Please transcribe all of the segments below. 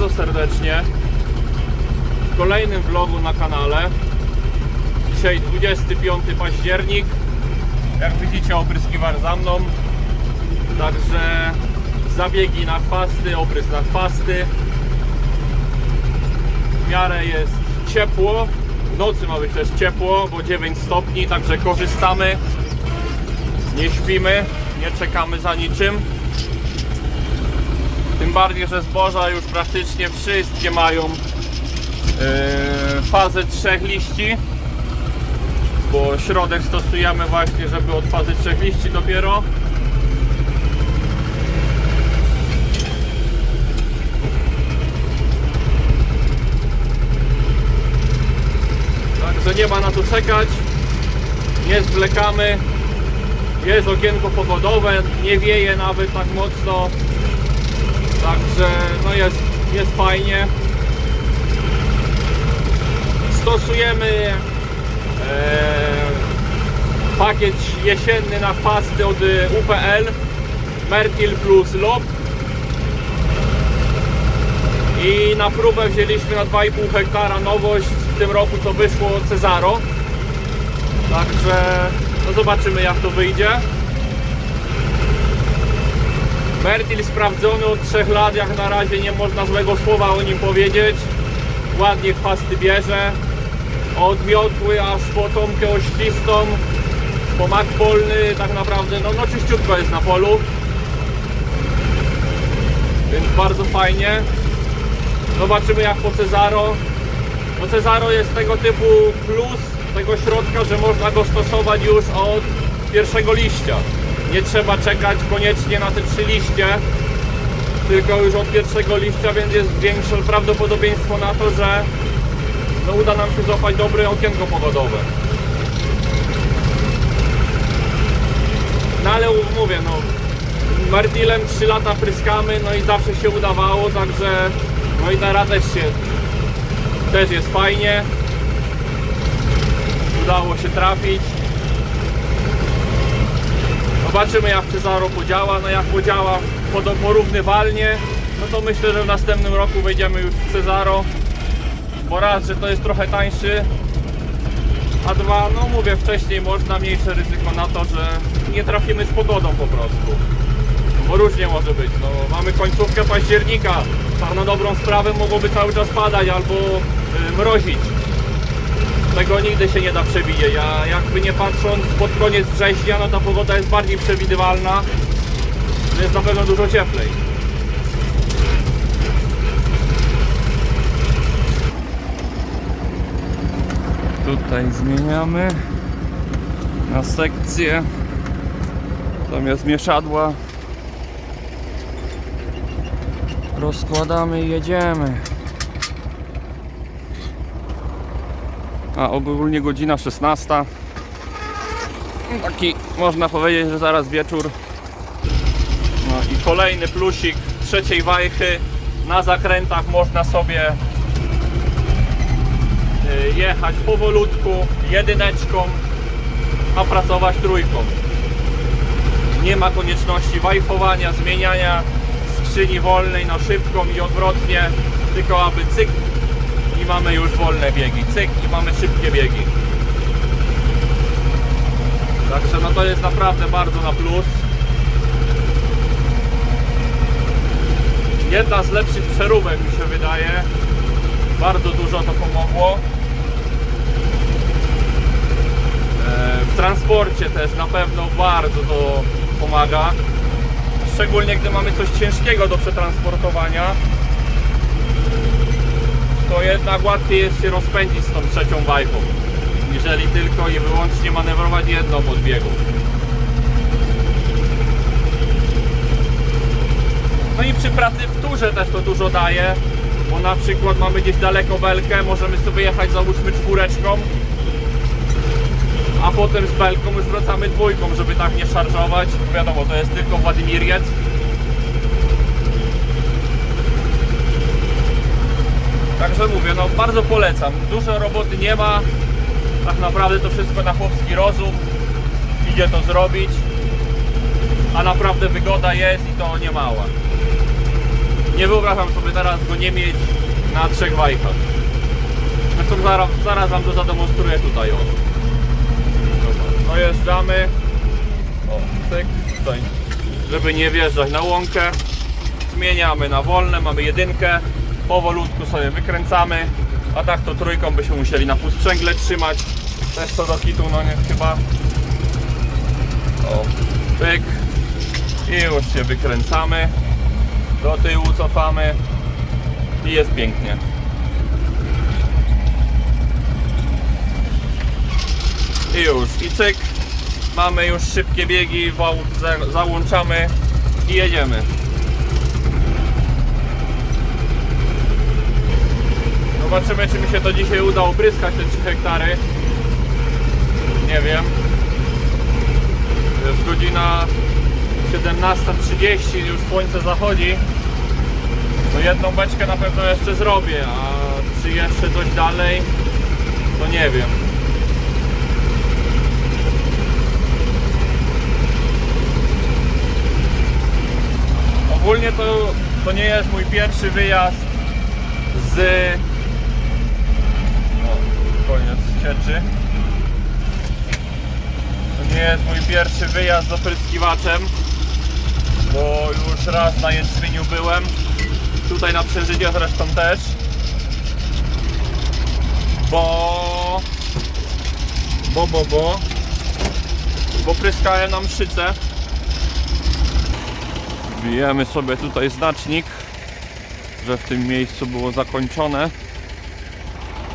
Bardzo serdecznie w kolejnym vlogu na kanale. Dzisiaj 25 październik. Jak widzicie opryskiwar za mną. Także zabiegi na chwasty, oprys na chwasty. W miarę jest ciepło. W nocy ma być też ciepło, bo 9 stopni, także korzystamy. Nie śpimy, nie czekamy za niczym. Tym bardziej, że zboża już praktycznie wszystkie mają yy, fazę trzech liści. Bo środek stosujemy właśnie, żeby od fazy trzech liści dopiero. Także nie ma na co czekać. Nie zwlekamy. Jest okienko pogodowe, nie wieje nawet tak mocno. Także no jest, jest fajnie. Stosujemy e, pakiet jesienny na fasty od UPL Mertil plus LOB. I na próbę wzięliśmy na 2,5 hektara nowość. W tym roku co wyszło Cezaro. Także no zobaczymy jak to wyjdzie Mertil sprawdzony od 3 lat, jak na razie nie można złego słowa o nim powiedzieć. Ładnie chwasty bierze. Od miotły aż po tomkę ościstą, po mak polny, tak naprawdę, no, no czyściutko jest na polu. Więc bardzo fajnie. Zobaczymy jak po Cezaro. No Cezaro jest tego typu plus tego środka, że można go stosować już od pierwszego liścia. Nie trzeba czekać koniecznie na te trzy liście, tylko już od pierwszego liścia, więc jest większe prawdopodobieństwo na to, że no, uda nam się złapać dobre okienko pogodowe. No ale mówię, no Martilem 3 lata pryskamy, no i zawsze się udawało, także no i teraz też się też jest fajnie. Udało się trafić. Zobaczymy jak Cezaro podziała, no jak podziała pod- porównywalnie, no to myślę, że w następnym roku wejdziemy już w Cezaro. Bo raz, że to jest trochę tańszy, a dwa, no mówię, wcześniej można mniejsze ryzyko na to, że nie trafimy z pogodą po prostu. Bo różnie może być, no mamy końcówkę października, tak na dobrą sprawę mogłoby cały czas padać albo y, mrozić tego nigdy się nie da przewidzieć, a jakby nie patrząc pod koniec września, no ta pogoda jest bardziej przewidywalna, jest na pewno dużo cieplej. Tutaj zmieniamy na sekcję zamiast mieszadła rozkładamy i jedziemy. A ogólnie godzina 16. Taki można powiedzieć, że zaraz wieczór. No i kolejny plusik trzeciej wajchy. Na zakrętach można sobie y, jechać powolutku, jedyneczką, a pracować trójką. Nie ma konieczności wajchowania, zmieniania skrzyni wolnej na szybką i odwrotnie, tylko aby cykl i mamy już wolne biegi. Cyk i mamy szybkie biegi. Także no to jest naprawdę bardzo na plus. Jedna z lepszych przeróbek mi się wydaje. Bardzo dużo to pomogło. E, W transporcie też na pewno bardzo to pomaga. Szczególnie gdy mamy coś ciężkiego do przetransportowania to jednak łatwiej jest się rozpędzić z tą trzecią bajką, jeżeli tylko i wyłącznie manewrować jedną od biegu. No i przy pracy w turze też to dużo daje, bo na przykład mamy gdzieś daleko belkę, możemy sobie jechać załóżmy czwóreczką, a potem z belką już wracamy dwójką, żeby tak nie szarżować. Wiadomo, to jest tylko Władimiriec. Także mówię, no bardzo polecam. Dużo roboty nie ma. Tak naprawdę to wszystko na chłopski rozum. Idzie to zrobić. A naprawdę wygoda jest i to nie mała. nie wyobrażam sobie teraz go nie mieć na trzech wajchach. Zresztą zaraz, zaraz wam to zademonstruję tutaj o. Dojeżdżamy. O, cyk, tutaj. Żeby nie wjeżdżać na łąkę. Zmieniamy na wolne, mamy jedynkę. Powolutku sobie wykręcamy. A tak to trójką byśmy musieli na półsprzęgle trzymać. Też to do kitu, no nie chyba. O, pyk. I już się wykręcamy. Do tyłu cofamy. I jest pięknie. I już, i cyk. Mamy już szybkie biegi, wał za- załączamy i jedziemy. Zobaczymy, czy mi się to dzisiaj uda opryskać te 3 hektary. Nie wiem. Jest godzina 17.30, już słońce zachodzi. To jedną beczkę na pewno jeszcze zrobię, a czy jeszcze coś dalej, to nie wiem. Ogólnie to, to nie jest mój pierwszy wyjazd z... Koniec sieczy. To nie jest mój pierwszy wyjazd z opryskiwaczem, bo już raz na Jędrzmieniu byłem. Tutaj na Przeżydzie zresztą też. Bo... Bo, bo, bo... Bo pryskałem nam szycę. Wbijemy sobie tutaj znacznik, że w tym miejscu było zakończone.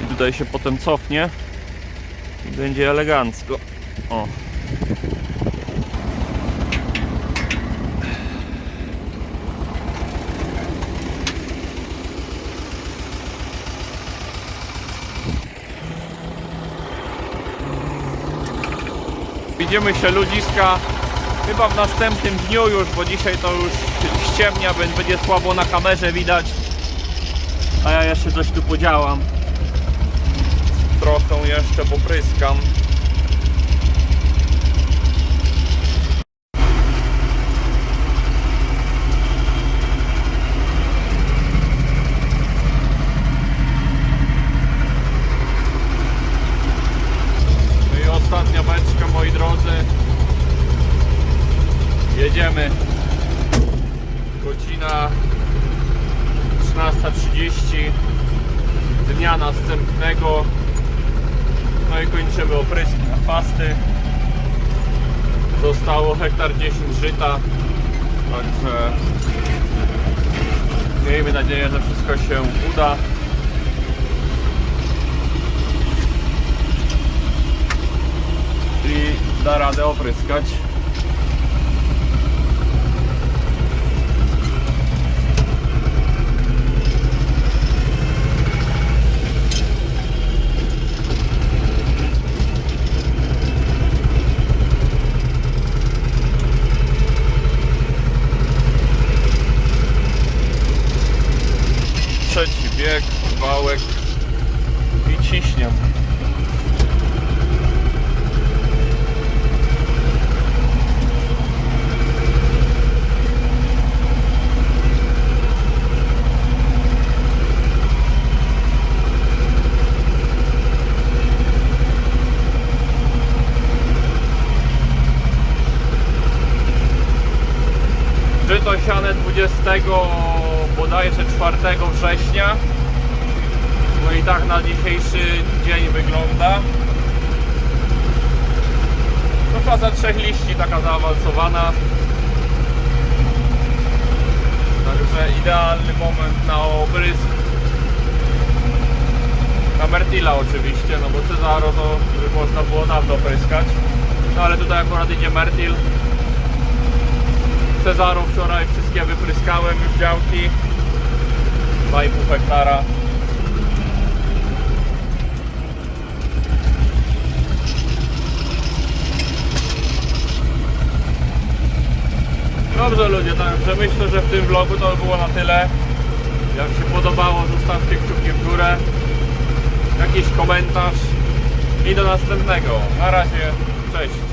I tutaj się potem cofnie. I będzie elegancko. O. Widzimy się ludziska chyba w następnym dniu już, bo dzisiaj to już ściemnia, więc będzie słabo na kamerze widać. A ja jeszcze coś tu podziałam. Trochę jeszcze popryskam. No i ostatnia beczka, moi drodzy. Jedziemy. Godzina 13.30 dnia następnego. No i kończymy opryski na fasty. Zostało hektar 10 żyta. Także miejmy nadzieję, że wszystko się uda. I da radę opryskać. Bodajże 4 września. No i tak na dzisiejszy dzień wygląda. No faza trzech liści taka zaawansowana. Także idealny moment na oprysk. Na Mertila oczywiście, no bo Cezaro to by można było dawno pryskać. No ale tutaj akurat idzie Mertil. Cezaro wczoraj wszystkie wypryskałem już działki. 2,5 hektara. Dobrze ludzie, także myślę, że w tym vlogu to było na tyle. Jak się podobało zostawcie kciuki w górę. Jakiś komentarz I do następnego. Na razie, cześć